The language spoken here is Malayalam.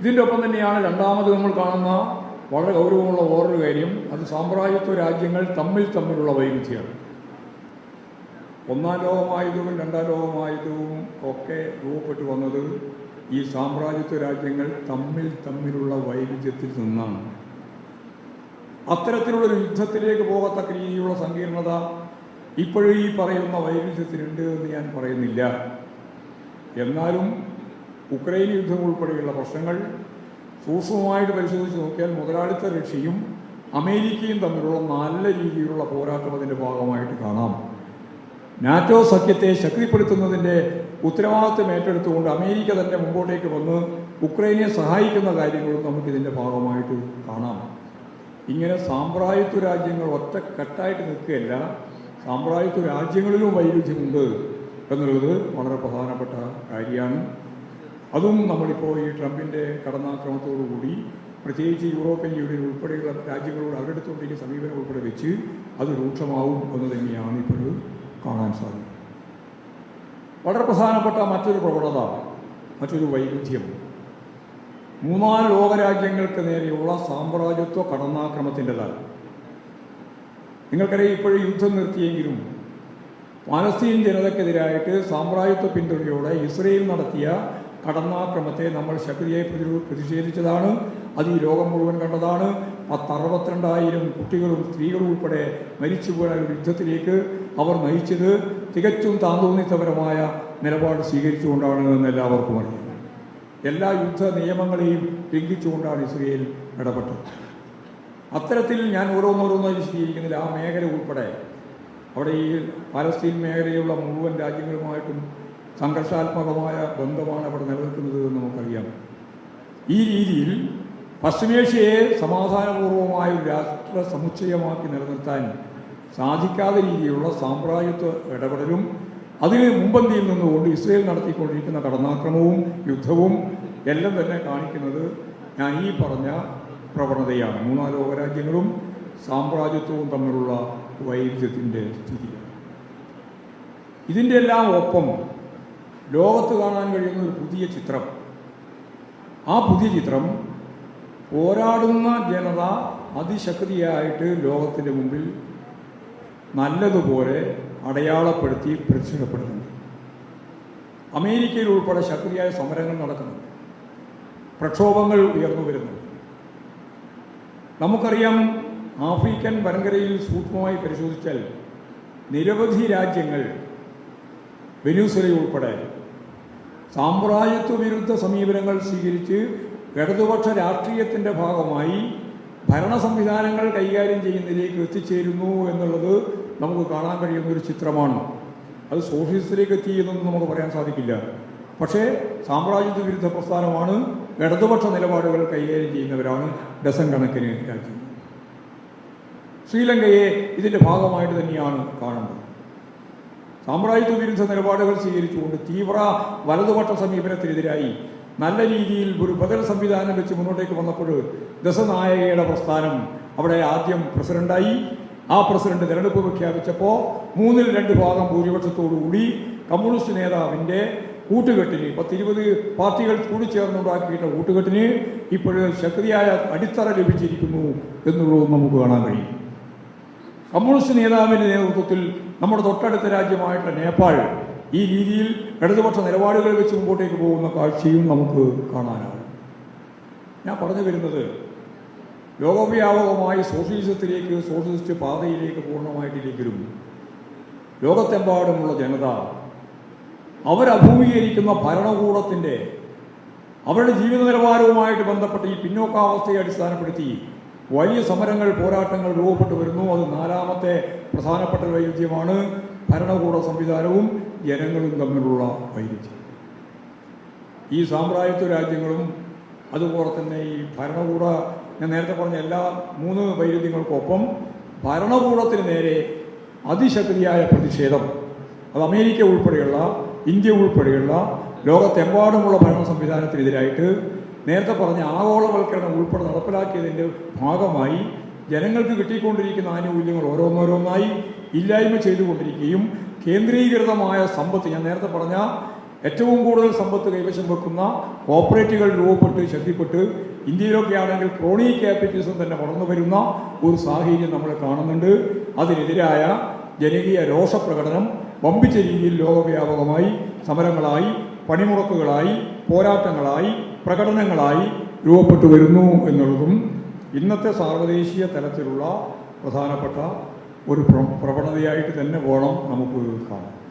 ഇതിന്റെ ഒപ്പം തന്നെയാണ് രണ്ടാമത് നമ്മൾ കാണുന്ന വളരെ ഗൗരവമുള്ള വേറൊരു കാര്യം. അത് സാമ്രാജ്യത്വ രാജ്യങ്ങൾ തമ്മിൽ തമ്മിലുള്ള വൈവിധ്യമാണ്. ഒന്നാം ലോകമായുധവും രണ്ടാം ലോകമായുധവും ഒക്കെ രൂപപ്പെട്ടു വന്നത് ഈ സാമ്രാജ്യത്വ രാജ്യങ്ങൾ തമ്മിൽ തമ്മിലുള്ള വൈവിധ്യത്തിൽ നിന്നാണ്. അത്തരത്തിലുള്ളൊരു യുദ്ധത്തിലേക്ക് പോകത്തക്ക രീതിയിലുള്ള സങ്കീർണത ഇപ്പോഴും ഈ പറയുന്ന വൈവിധ്യത്തിനുണ്ട് എന്ന് ഞാൻ പറയുന്നില്ല. എന്നാലും ഉക്രൈൻ യുദ്ധം ഉൾപ്പെടെയുള്ള പ്രശ്നങ്ങൾ സൂക്ഷ്മമായിട്ട് പരിശോധിച്ച് നോക്കിയാൽ മുതലാളിത്ത റഷ്യയും അമേരിക്കയും തമ്മിലുള്ള നല്ല രീതിയിലുള്ള പോരാട്ടം അതിന്റെ ഭാഗമായിട്ട് കാണാം. നാറ്റോ സഖ്യത്തെ ശക്തിപ്പെടുത്തുന്നതിന്റെ ഉത്തരവാദിത്വം ഏറ്റെടുത്തുകൊണ്ട് അമേരിക്ക തന്നെ മുമ്പോട്ടേക്ക് വന്ന് ഉക്രൈനെ സഹായിക്കുന്ന കാര്യങ്ങളും നമുക്കിതിന്റെ ഭാഗമായിട്ട് കാണാം. ഇങ്ങനെ സാമ്പ്രായത്വ രാജ്യങ്ങൾ ഒറ്റക്കെട്ടായിട്ട് നിൽക്കുകയല്ല സാമ്പ്രായത്വ രാജ്യങ്ങളിലും വൈരുദ്ധ്യമുണ്ട് എന്നുള്ളത് വളരെ പ്രധാനപ്പെട്ട കാര്യമാണ്. അതും നമ്മളിപ്പോൾ ഈ ട്രംപിന്റെ കടന്നാക്രമണത്തോടുകൂടി പ്രത്യേകിച്ച് യൂറോപ്യൻ യൂണിയൻ ഉൾപ്പെടെയുള്ള രാജ്യങ്ങളോട് അവരുടെ അടുത്തോട്ടേക്ക് സമീപനം ഉൾപ്പെടെ വെച്ച് അത് രൂക്ഷമാവും എന്ന് തന്നെയാണ് ഇപ്പോൾ കാണാൻ സാധിക്കും വളരെ പ്രധാനപ്പെട്ട മറ്റൊരു പ്രവണത മറ്റൊരു വൈരുദ്ധ്യം. മൂന്നാൽ ലോകരാജ്യങ്ങൾക്ക് നേരെയുള്ള സാമ്രാജ്യത്വ കടന്നാക്രമത്തിന്റെതാണ്. നിങ്ങൾക്കറിയാം ഇപ്പോഴും യുദ്ധം നിർത്തിയെങ്കിലും പാലസ്തീൻ ജനതയ്ക്കെതിരായിട്ട് സാമ്രാജ്യത്വ പിന്തുണയോടെ ഇസ്രയേൽ നടത്തിയ കടന്നാക്രമത്തെ നമ്മൾ ശക്തിയായി പ്രതിരോ പ്രതിഷേധിച്ചതാണ്. അത് ഈ ലോകം മുഴുവൻ കണ്ടതാണ്. പത്തറുപത്തിരണ്ടായിരം കുട്ടികളും സ്ത്രീകളും ഉൾപ്പെടെ മരിച്ചു പോയ ഒരു യുദ്ധത്തിലേക്ക് അവർ നയിച്ചത് തികച്ചും താന്തോന്നിത്തപരമായ നിലപാട് സ്വീകരിച്ചുകൊണ്ടാണ് എന്ന് എല്ലാവർക്കും അറിയാം. എല്ലാ യുദ്ധ നിയമങ്ങളെയും ലംഘിച്ചുകൊണ്ടാണ് ഇസ്രയേൽ ഇടപെട്ടത്. അത്തരത്തിൽ ഞാൻ ഓരോന്നോരോന്നായി വിശദീകരിക്കുന്നില്ല. ആ മേഖല ഉൾപ്പെടെ. അവിടെ ഈ പാലസ്തീൻ മേഖലയിലുള്ള മുഴുവൻ രാജ്യങ്ങളുമായിട്ടും സംഘർഷാത്മകമായ ബന്ധമാണ് അവിടെ നിലനിൽക്കുന്നത് എന്ന് നമുക്കറിയാം. ഈ രീതിയിൽ പശ്ചിമേഷ്യയെ സമാധാനപൂർവമായ ഒരു രാഷ്ട്ര സമുച്ചയമാക്കി നിലനിർത്താൻ സാധിക്കാത്ത രീതിയിലുള്ള സാമ്രാജ്യത്വ ഇടപെടലും അതിന് മുമ്പന്തിയിൽ നിന്നുകൊണ്ട് ഇസ്രയേൽ നടത്തിക്കൊണ്ടിരിക്കുന്ന കടന്നാക്രമവും യുദ്ധവും എല്ലാം തന്നെ കാണിക്കുന്നത് ഞാൻ ഈ പറഞ്ഞ പ്രവണതയാണ്. മൂന്നാം ലോകരാജ്യങ്ങളും സാമ്രാജ്യത്വവും തമ്മിലുള്ള വൈരുദ്ധ്യത്തിന്റെ സ്ഥിതിയാണ്. ഇതിന്റെ എല്ലാം ഒപ്പം ലോകത്ത് കാണാൻ കഴിയുന്ന ഒരു പുതിയ ചിത്രം. ആ പുതിയ ചിത്രം പോരാടുന്ന ജനത അതിശക്തിയായിട്ട് ലോകത്തിന്റെ മുമ്പിൽ നല്ലതുപോലെ അടയാളപ്പെടുത്തി പ്രത്യക്ഷപ്പെടുന്നുണ്ട്. അമേരിക്കയിൽ ഉൾപ്പെടെ ശക്തിയായ സമരങ്ങൾ നടക്കുന്നുണ്ട്. പ്രക്ഷോഭങ്ങൾ ഉയർന്നു വരുന്നു നമുക്കറിയാം ആഫ്രിക്കൻ വൻകരയിൽ സൂക്ഷ്മമായി പരിശോധിച്ചാൽ നിരവധി രാജ്യങ്ങൾ വെനൂസുല ഉൾപ്പെടെ സാമ്രാജ്യത്വ വിരുദ്ധ സമീപനങ്ങൾ സ്വീകരിച്ച് ഇടതുപക്ഷ രാഷ്ട്രീയത്തിന്റെ ഭാഗമായി ഭരണ സംവിധാനങ്ങൾ കൈകാര്യം ചെയ്യുന്നതിലേക്ക് എത്തിച്ചേരുന്നു എന്നുള്ളത് നമുക്ക് കാണാൻ കഴിയുന്ന ഒരു ചിത്രമാണ്. അത് സോഷ്യലിസത്തിലേക്ക് എത്തി എന്നൊന്നും നമുക്ക് പറയാൻ സാധിക്കില്ല. പക്ഷേ സാമ്രാജ്യത്വ വിരുദ്ധ പ്രസ്ഥാനമാണ് ഇടതുപക്ഷ നിലപാടുകൾ കൈകാര്യം ചെയ്യുന്നവരാണ് ഡസൻ കണക്കിന് രാജ്യം. ശ്രീലങ്കയെ ഇതിന്റെ ഭാഗമായിട്ട് തന്നെയാണ് കാണുന്നത്. സാമ്രാജ്യത്വ വിരുദ്ധ നിലപാടുകൾ സ്വീകരിച്ചുകൊണ്ട് തീവ്ര വലതുപക്ഷ സമീപനത്തിനെതിരായി നല്ല രീതിയിൽ ഒരു ബദൽ സംവിധാനം വെച്ച് മുന്നോട്ടേക്ക് വന്നപ്പോൾ ദശനായകയുടെ പ്രസ്ഥാനം അവിടെ ആദ്യം പ്രസിഡന്റായി. ആ പ്രസിഡന്റ് തെരഞ്ഞെടുപ്പ് പ്രഖ്യാപിച്ചപ്പോൾ മൂന്നിൽ രണ്ട് ഭാഗം ഭൂരിപക്ഷത്തോടുകൂടി കമ്മ്യൂണിസ്റ്റ് നേതാവിന്റെ കൂട്ടുകെട്ടിന് പത്തിരുപത് പാർട്ടികൾ കൂടി ചേർന്നുണ്ടാക്കിയിട്ട കൂട്ടുകെട്ടിന് ഇപ്പോൾ ശക്തിയായ അടിത്തറ ലഭിച്ചിരിക്കുന്നു എന്നുള്ളതും നമുക്ക് കാണാൻ കഴിയും. കമ്മ്യൂണിസ്റ്റ് നേതാവിന്റെ നേതൃത്വത്തിൽ നമ്മുടെ തൊട്ടടുത്ത രാജ്യമായിട്ടുള്ള നേപ്പാൾ ഈ രീതിയിൽ ഇടതുപക്ഷ നിലപാടുകൾ വെച്ച് മുമ്പോട്ടേക്ക് പോകുന്ന കാഴ്ചയും നമുക്ക് കാണാനാണ്. ഞാൻ പറഞ്ഞു വരുന്നത് ലോകവ്യാപകമായി സോഷ്യലിസത്തിലേക്ക് സോഷ്യലിസ്റ്റ് പാതയിലേക്ക് പൂർണമായിട്ടില്ലെങ്കിലും ലോകത്തെമ്പാടുമുള്ള ജനത അവരഭിമുഖീകരിക്കുന്ന ഭരണകൂടത്തിന്റെ അവരുടെ ജീവിത നിലവാരവുമായിട്ട് ബന്ധപ്പെട്ട ഈ പിന്നോക്കാവസ്ഥയെ അടിസ്ഥാനപ്പെടുത്തി വലിയ സമരങ്ങൾ പോരാട്ടങ്ങൾ രൂപപ്പെട്ടു വരുന്നു. അത് നാലാമത്തെ പ്രധാനപ്പെട്ട വൈരുദ്ധ്യമാണ് ഭരണകൂട സംവിധാനവും ജനങ്ങളും തമ്മിലുള്ള വൈരുദ്ധ്യം ഈ സാമ്രാജ്യത്വ രാജ്യങ്ങളും അതുപോലെ തന്നെ ഈ ഭരണകൂട ഞാൻ നേരത്തെ പറഞ്ഞ എല്ലാ മൂന്ന് വൈരുദ്ധ്യങ്ങൾക്കൊപ്പം ഭരണകൂടത്തിന് നേരെ അതിശക്തിയായ പ്രതിഷേധം. അത് അമേരിക്ക ഉൾപ്പെടെയുള്ള ഇന്ത്യ ഉൾപ്പെടെയുള്ള ലോകത്തെമ്പാടുമുള്ള ഭരണ സംവിധാനത്തിനെതിരായിട്ട് നേരത്തെ പറഞ്ഞ ആഗോളവൽക്കരണം ഉൾപ്പെടെ നടപ്പിലാക്കിയതിന്റെ ഭാഗമായി ജനങ്ങൾക്ക് കിട്ടിക്കൊണ്ടിരിക്കുന്ന ആനുകൂല്യങ്ങൾ ഓരോന്നോരോന്നായി ഇല്ലായ്മ ചെയ്തുകൊണ്ടിരിക്കുകയും കേന്ദ്രീകൃതമായ സമ്പത്ത് ഞാൻ നേരത്തെ പറഞ്ഞ ഏറ്റവും കൂടുതൽ സമ്പത്ത് കൈവശം വെക്കുന്ന കോപ്പറേറ്റുകൾ രൂപപ്പെട്ട് ശക്തിപ്പെട്ട് ഇന്ത്യയിലൊക്കെ ആണെങ്കിൽ ക്രോണി ക്യാപിറ്റലിസം തന്നെ വളർന്നു വരുന്ന ഒരു സാഹചര്യം നമ്മൾ കാണുന്നുണ്ട്. അതിനെതിരായ ജനകീയ രോഷപ്രകടനം വമ്പിച്ച രീതിയിൽ ലോകവ്യാപകമായി സമരങ്ങളായി പണിമുടക്കുകളായി പോരാട്ടങ്ങളായി പ്രകടനങ്ങളായി രൂപപ്പെട്ടു വരുന്നു എന്നുള്ളതും ഇന്നത്തെ സാർവദേശീയ തലത്തിലുള്ള പ്രധാനപ്പെട്ട ഒരു പ്ര- പ്രവണതയായിട്ട് തന്നെ വേണം നമുക്ക് കാണാൻ.